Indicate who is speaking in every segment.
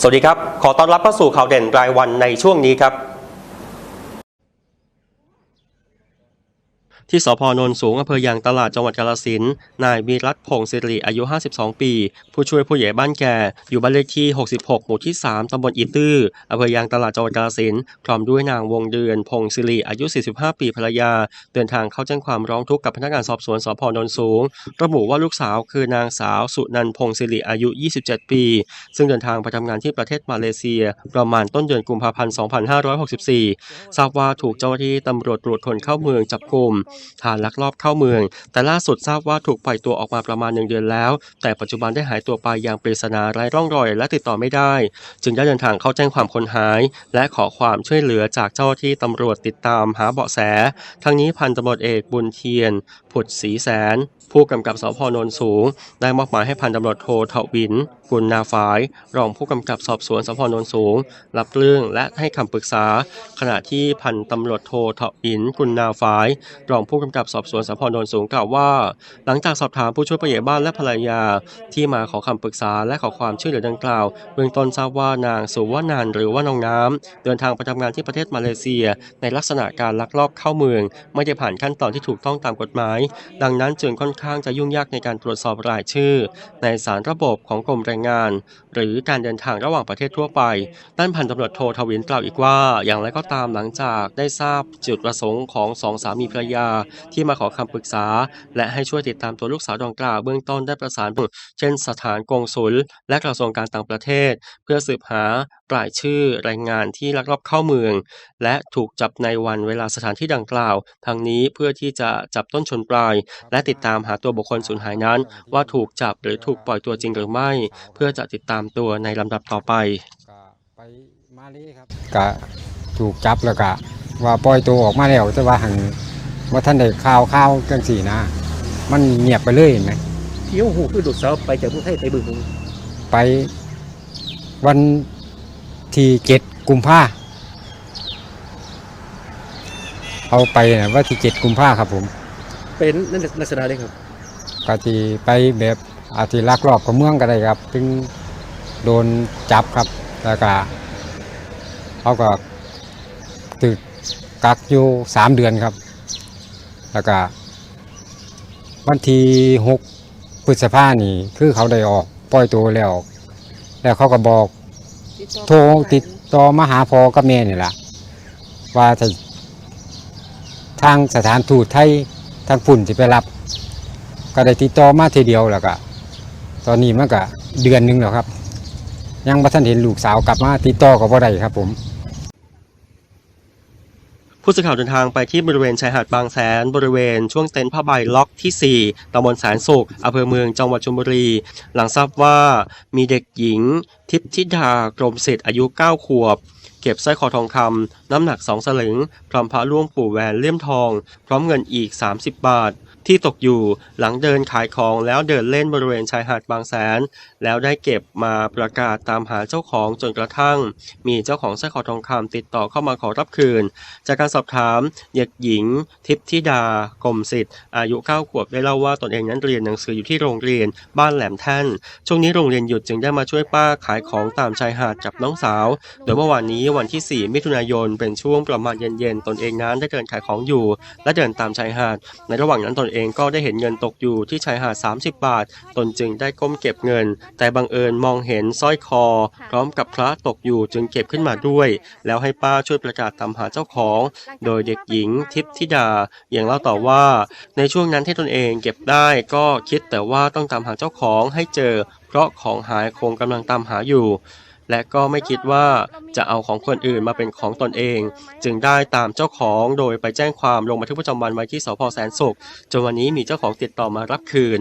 Speaker 1: สวัสดีครับ ขอต้อนรับเข้าสู่ข่าวเด่นรายวันในช่วงนี้ครับ ที่สพนนสูงอำเภอยางตลาดจังหวัดกาฬสินนายวีรัตพงศิริอายุ 52 ปี ผู้ช่วยผู้ใหญ่บ้านแก่อยู่บ้านเลขที่ 66 หมู่ที่ 3 ตำบลอีตื้ออำเภอยางตลาดจังหวัดกาฬสินพร้อมด้วยนางวงเดือน พงศิริอายุ 45 ปีภรรยา เดินทางเข้าแจ้งความร้องทุกข์กับพนักงานสอบสวนสพนนสูง ระบุว่าลูกสาวคือนางสาวสุนันพงศิริอายุ 27 ปี ซึ่งเดินทางไปทำงานที่ประเทศมาเลเซีย ประมาณต้นเดือนกุมภาพันธ์ 2564 ทราบว่าถูกเจ้าหน้าที่ตำรวจตรวจคนเข้าเมืองจับกลุ่มฐานลักลอบเข้าเมือง แต่ล่าสุดทราบว่าถูกปล่อยตัวออกมาประมาณหนึ่งเดือนแล้ว แต่ปัจจุบันได้หายตัวไปอย่างปริศนาไร้ร่องรอยและติดต่อไม่ได้ จึงได้เดินทางเข้าแจ้งความคนหาย และขอความช่วยเหลือจากเจ้าที่ตำรวจติดตามหาเบาะแส ทั้งนี้พันตำรวจเอกบุญเทียน ผุดศรีแสน ผู้กำกับสพนนสูง ได้มอบหมายให้พันตำรวจโททวิน กุลนาฝาย รองผู้กำกับสอบสวนสพนนสูง รับเรื่องและให้คำปรึกษา ขณะที่พันตำรวจโททวิน กุลนาฝาย รองผู้กำกับสอบสวนสพนนสูงกล่าวว่า หลังจากสอบถามผู้ช่วยผู้ใหญ่บ้านและภรรยา ที่มาขอคำปรึกษาและขอความช่วยเหลือดังกล่าวเบื้องต้นทราบว่านางสุวรรณันหรือว่าน้องน้ำเดินทางไปทำงานที่ประเทศมาเลเซีย ในลักษณะการลักลอบเข้าเมือง ไม่ได้ผ่านขั้นตอนที่ถูกต้องตามกฎหมาย ดังนั้นจึงค่อนข้างจะยุ่งยากในการตรวจสอบรายชื่อ ในสารระบบของกรมแรงงาน หรือการเดินทางระหว่างประเทศทั่วไป ด้านพันตำรวจโททวินกล่าวอีกว่า อย่างไรก็ตามหลังจากได้ทราบจุดประสงค์ของสองสามีภรรยาที่มาขอคำปรึกษา และให้ช่วยติดตามตัวลูกสาวดังกล่าวเบื้องต้นได้ประสานเช่นสถานกงสุล และกระทรวงการต่างประเทศ เพื่อสืบหารายชื่อแรงงานที่ลักลอบเข้าเมือง และถูกจับในวันเวลาสถานที่ดังกล่าว ทั้งนี้เพื่อที่จะจับต้นชนปลาย และติดตามหาตัวบุคคลสูญหายนั้น ว่าถูกจับหรือถูกปล่อยตัวจริงหรือไม่ เพื่อจะติดตามตัวในลำดับต่อไป
Speaker 2: ก็ไปมาลยครับก็ถูกจับแล้วก็ว่าปล่อยตัวออกมาแล้วแต่ว่าหัง ว่าท่านได้ข่าวข่าวจังสี่นะ มันเงียบไปเลยเห็นไหม
Speaker 3: ที่หูคือดูดสาวไปจากผู้ไทยไปบึงหนึ่ง
Speaker 2: ไปวันที่เจ็ดกุมภาเอาไปนะว่าที่เจ็ดกุมภาครับผม
Speaker 3: เป็นนั่นลักษณะเลยครับ
Speaker 2: ก็ที่ไปแบบอาจจะลักลอบกับเมืองก็ได้ครับถึงโดนจับครับแล้วก็เขาก็ตึกกักอยู่สามเดือนครับ แล้วก็วันที่หกพฤษภานี่คือเขาได้ออกปล่อยตัวแล้ว แล้วเขาก็บอกโทรติดต่อมาหาพอกับแม่นี่แหละว่าทางสถานทูตไทยทางฝุ่นจะไปรับ ก็ได้ติดต่อมาทีเดียวแล้วก็ตอนนี้มันก็เดือนหนึงแล้วครับ ยังบ่ทันเห็นลูกสาวกลับมาติดต่อก็บ่ได้ครับผม
Speaker 1: ผู้สื่อข่าวเดินทางไปที่บริเวณชายหาดบางแสน บริเวณช่วงเต็นท์ผ้าใบล็อกที่ 4ตำบลแสนสุขอำเภอเมืองจังหวัดชลบุรี หลังทราบว่ามีเด็กหญิง ทิพย์ธิดากรมศิษย์อายุ 9 ขวบ เก็บสร้อยคอทองคำน้ำหนัก 2 สลึงพร้อมพระล่วงปู่แหวนเลี่ยมทอง พร้อมเงินอีก 30 บาท ที่ตกอยู่หลังเดินขายของแล้วเดินเล่นบริเวณชายหาดบางแสน แล้วได้เก็บมาประกาศตามหาเจ้าของจนกระทั่ง มีเจ้าของสร้อยคอทองคำติดต่อเข้ามาขอรับคืน จากการสอบถามเด็กหญิง ทิพธิดากรมสิทธิ์อายุ 9 ขวบได้เล่าว่าตนเองนั้นเรียนหนังสืออยู่ที่โรงเรียนบ้านแหลมแท่น ช่วงนี้โรงเรียนหยุดจึงได้มาช่วยป้าขายของตามชายหาดกับน้องสาว โดยเมื่อวานนี้วันที่ 4 มิถุนายนเป็นช่วงประมาณเย็นๆตนเองนั้นได้เดินขายของอยู่ และเดินตามชายหาด ในระหว่างนั้นตนเององก็ได้เห็นเงินตกอยู่ที่ชายหาด 30 บาท ตนจึงได้ก้มเก็บเงิน แต่บังเอิญมองเห็นสร้อยคอ พร้อมกับพระตกอยู่จึงเก็บขึ้นมาด้วย แล้วให้ป้าช่วยประกาศตามหาเจ้าของ โดยเด็กหญิงทิพธิดาอย่างเล่าต่อว่า ในช่วงนั้นที่ตนเองเก็บได้ก็คิดแต่ว่าต้องตามหาเจ้าของให้เจอ เพราะของหายคงกำลังตามหาอยู่ และก็ไม่คิดว่าจะเอาของคนอื่นมาเป็นของตนเอง จึงได้ตามเจ้าของโดยไปแจ้งความลงบันทึกประจำวันไว้ที่สพแสนสุขจนวันนี้มีเจ้าของติดต่อมารับคืน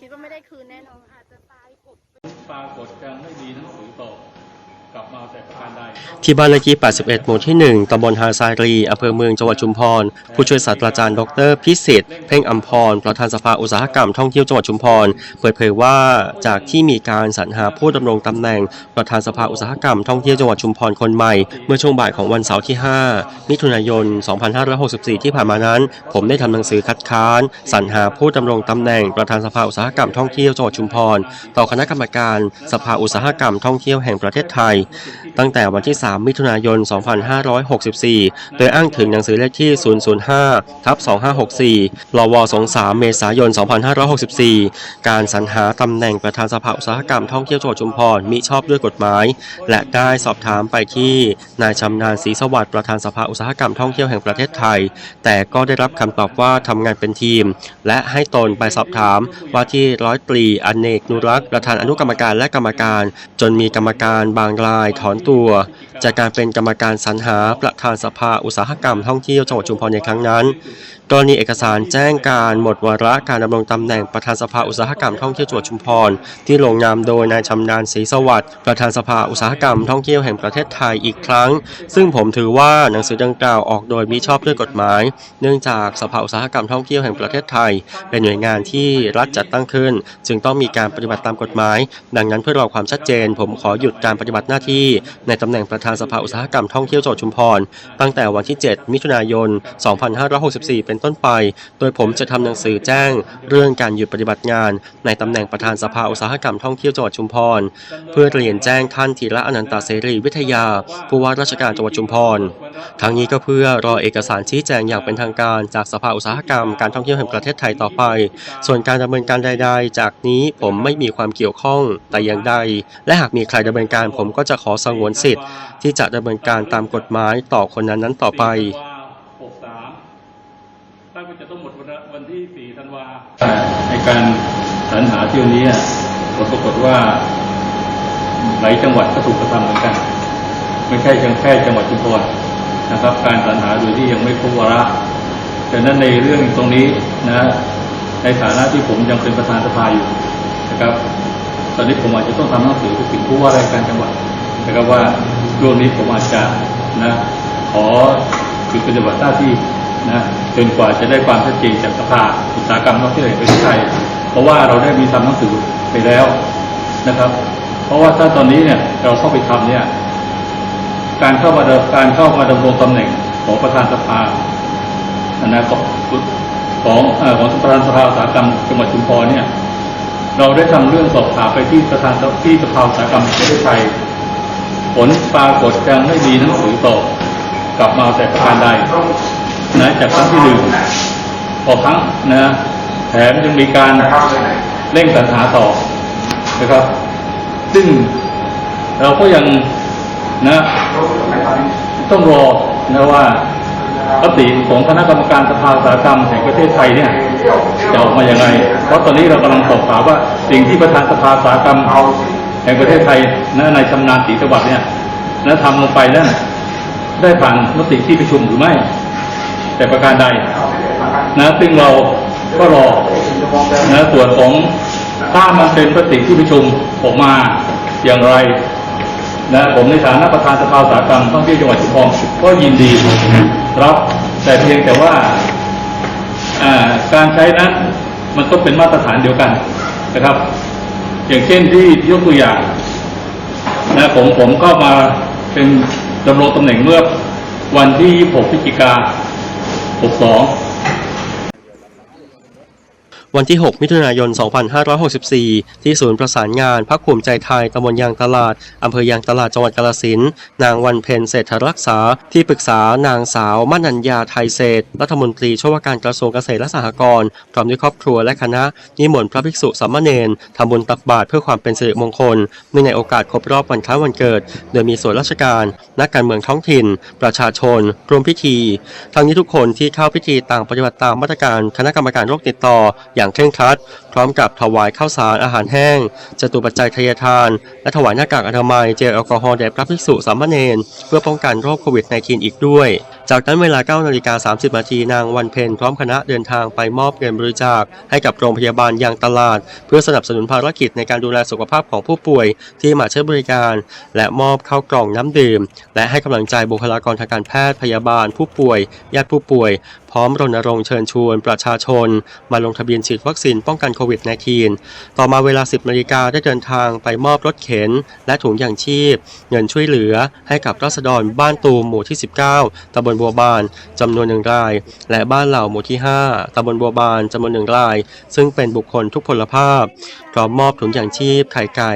Speaker 4: คิดว่าไม่ได้คืนแน่นอนอาจจะตายกบ
Speaker 5: ปรากฏการไม่มีหนังสือตอบ ก
Speaker 1: ที่บ้านเลขที่ 81 หมู่ที่ 1 ตำบลฮาซารีอำเภอเมืองจังหวัดชุมพร ผู้ช่วยศาสตราจารย์ ดร พิสิทธิ์ เพ่งอัมพร ประธานสภาอุตสาหกรรมท่องเที่ยวจังหวัดชุมพร เปิดเผยว่า จากที่มีการสรรหาผู้ดำรงตำแหน่ง ประธานสภาอุตสาหกรรมท่องเที่ยวจังหวัดชุมพรคนใหม่ เมื่อช่วงบ่ายของวันเสาร์ที่ 5 มิถุนายน 2564 ที่ผ่านมานั้น ผมได้ทำหนังสือคัดค้าน สรรหาผู้ดำรงตำแหน่ง ประธานสภาอุตสาหกรรมท่องเที่ยวจังหวัดชุมพร ต่อคณะกรรมการ สภาอุตสาหกรรมท่องเที่ยวแห่งประเทศไทย ตั้งแต่วันที่ 3มิถุนายน 2564 โดยอ้างถึงหนังสือเลขที่ 005ทับ2564 ลว23เมษายน 2564 การสรรหาตำแหน่งประธานสภาอุตสาหกรรมท่องเที่ยวจังหวัดชุมพรมิชอบด้วยกฎหมาย และได้สอบถามไปที่นายชำนาญศรีสวัสดิ์ประธานสภาอุตสาหกรรมท่องเที่ยวแห่งประเทศไทย แต่ก็ได้รับคำตอบว่าทำงานเป็นทีม และให้ตนไปสอบถามว่าที่ร้อยตรีอเนกนุรักษ์ประธานอนุกรรมการและกรรมการ จนมีกรรมการบางรายถอนตัว จากการเป็นกรรมการสรรหาประธานสภาอุตสาหกรรมท่องเที่ยวจังหวัดชุมพรในครั้งนั้น กรณีเอกสารแจ้งการหมดวาระการดำรงตำแหน่งประธานสภาอุตสาหกรรมท่องเที่ยวจังหวัดชุมพรที่ลงนามโดยนายชำนาญศรีสวัสดิ์ประธานสภาอุตสาหกรรมท่องเที่ยวแห่งประเทศไทยอีกครั้ง ซึ่งผมถือว่าหนังสือดังกล่าวออกโดยมิชอบด้วยกฎหมาย เนื่องจากสภาอุตสาหกรรมท่องเที่ยวแห่งประเทศไทย เป็นหน่วยงานที่รัฐจัดตั้งขึ้น จึงต้องมีการปฏิบัติตามกฎหมาย ดังนั้นเพื่อรอความชัดเจน ผมขอหยุดการปฏิบัติหน้าที่ในตำแหน่งประธานสภาอุตสาหกรรมท่องเที่ยวจังหวัดชุมพร ตั้งแต่วันที่ 7 มิถุนายน 2564 เป็นต้นไป โดยผมจะทำหนังสือแจ้ง เรื่องการหยุดปฏิบัติงาน ในตำแหน่งประธานสภาอุตสาหกรรมท่องเที่ยวจังหวัดชุมพร เพื่อเรียนแจ้งท่านธีระอนันตเสรีวิทยา ผู้ว่าราชการจังหวัดชุมพร ทั้งนี้ก็เพื่อรอเอกสารชี้แจงอย่างเป็นทางการจากสภาอุตสาหกรรมการท่องเที่ยวแห่งประเทศไทยต่อไป ส่วนการดำเนินการใด ๆ จากนี้ผมไม่มีความเกี่ยวข้องแต่อย่างใด และหากมีใครดำเนินการผมก็จะขอสงวนสิทธิ์ที่จะดำเนินการตามกฎหมายต่อคนนั้นนั้นต่อไป
Speaker 5: 63ตั้งว่จะต้องหมดวันวันที่ 4 ธันวาในการสรรหาเที่ยวนี้ผลปรากฏว่าหลายจังหวัดก็ถูกกระทำเหมือนกัน ไม่ใช่เพียงแค่จังหวัดชุมพรนะครับ การสรรหาโดยที่ยังไม่ครบวาระดังนั้นในเรื่องตรงนี้นะในฐานะที่ผมยังเป็นประธานสภาอยู่นะครับ ตอนนี้ผมอาจจะต้องทำหนังสือไปถึงผู้ว่าราชการจังหวัดนะครับว่า ช่วงนี้ผมอาจจะนะขอหยุดปฏิบัติหน้าที่นะจนกว่าจะได้ความชัดเจนจากสภาอุตสาหกรรมท่องเที่ยวแห่งประเทศไทย เพราะว่าเราได้มีทำหนังสือไปแล้วนะครับ เพราะว่าถ้าตอนนี้เนี่ยเราเข้าไปทำเนี่ยการเข้ามาดการเข้ามาดำรงตำแหน่งของประธานสภาอันนะของของอของประธานสภาอุตสาหกรรมจังหวัดชุมพรเนี่ย เราได้ทำเรื่องสอบถามไปที่ประธานที่สภาอุตสาหกรรมประเทศไทย ผลปรากฏยังไม่มีหนังสือตอบกลับมาแต่ประการใดนะจากครั้งที่หนึ่งพอครั้งนะแถมยังมีการเร่งสรรหาต่อนะครับ ซึ่งเราก็ยังนะต้องรอนะว่าปฏิของคณะกรรมการสภาอุตสาหกรรมแห่งประเทศไทยเนี่ยจะออกมาอย่างไร เพราะตอนนี้เรากำลังสอบถามว่าสิ่งที่ประธานสภาอุตสาหกรรม แห่งประเทศไทยนะนายชำนาญศรีสวัสดิ์เนี่ยนะทำลงไปนั้นได้ผ่านมติที่ประชุมหรือไม่ แต่ประการใดนะซึ่งเราก็รอนะส่วนของถ้ามันเป็นมติที่ประชุมออกมาอย่างไรนะผมในฐานะประธานสภาสาหกรรมท่องเที่ยวจังหวัดชุมพรก็ยินดีรับแต่เพียงแต่ว่าอ่าการใช้นั้นมันต้องเป็นมาตรฐานเดียวกันนะครับ อย่างเช่นที่ยกตัวอย่างนะผมผมก็มาเป็นดำรงตำแหน่งเมื่อวันที่ 26พฤศจิกา62
Speaker 1: วันที่ 6 มิถุนายน 2564 ที่ศูนย์ประสานงานพักภูมิใจไทยตำบลยางตลาด อำเภอยางตลาดจังหวัดกาฬสินนางวันเพ็ญเศรษฐรักษา ที่ปรึกษานางสาวมนัญญาไทยเศรษฐรัฐมนตรีช่วยว่าการกระทรวงเกษตรและสหกรณ์พร้อมด้วยครอบครัวและคณะนิมนต์พระภิกษุสามเณรทำบุญตักบาตรเพื่อความเป็นสิริมงคลเนื่องในโอกาสครบรอบวันคล้ายวันเกิด โดยมีส่วนราชการ นักการเมืองท้องถิ่น ประชาชนร่วมพิธี ทั้งนี้ทุกคนที่เข้าพิธีต่างปฏิบัติตามมาตรการคณะกรรมการโรคติดต่ออย่างเคร่งครัด พร้อมกับถวายข้าวสารอาหารแห้งจตุปัจจัยทยทาน และถวายหน้ากากอนามัยเจลแอลกอฮอล์แด่พระภิกษุสามเณรเพื่อป้องกันโรคโควิด -19 อีกด้วย จากนั้นเวลา9นาฬิกา30นาทีนางวันเพ็ญพร้อมคณะเดินทางไปมอบเงินบริจาค ให้กับโรงพยาบาลยางตลาด เพื่อสนับสนุนภารกิจในการดูแลสุขภาพของผู้ป่วยที่มาใช้บริการ และมอบข้าวกล่องน้ำดื่ม และให้กำลังใจบุคลากรทางการแพทย์พยาบาลผู้ป่วย ญาติผู้ป่วย ร้อมรณรงค์เชิญชวนประชาชน มาลงทะเบียนฉีดวัคซีนป้องกันโควิด -19 ต่อมาเวลา 10นาฬิกาได้เดินทางไปมอบรถเข็น และถุงยางชีพ เงินช่วยเหลือให้กับราษฎรบ้านตูมหมู่ที่ 19ตำบลบัวบานจำนวนหนึ่งราย และบ้านเหล่าหมู่ที่ 5ตำบลบัวบานจำนวนหนึ่งราย ซึ่งเป็นบุคคลทุกพลภาพพร้อมมอบถุงยางชีพไข่ไก่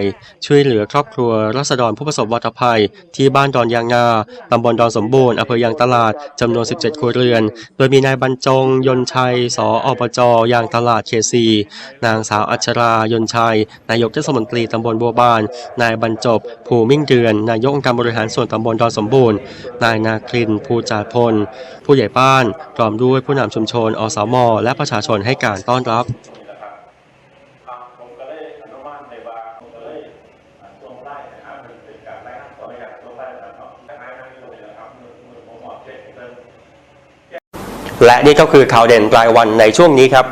Speaker 1: ช่วยเหลือครอบครัวราษฎรผู้ประสบวัตภัย ที่บ้านดอนยางนาตำบลดอนสมบูรณ์อำเภอยางตลาดจำนวน 17 ครัวเรือน โดยมีนายายบรรจง ยนชัย สออบจอยางตลาดเขตสีนางสาวอัชรายนชัย นายกเทศมนตรีตำบลบัวบาน นายบรรจบ ภูมิ่งเดือน นายกองค์การบริหารส่วนตำบลดอนสมบูรณ์ นายนาคลิน ภูจาพล ผู้ใหญ่บ้านพร้อมด้วยผู้นำชุมชน อสม และประชาชนให้การต้อนรับ และนี่ก็คือข่าวเด่นรายวันในช่วงนี้ครับ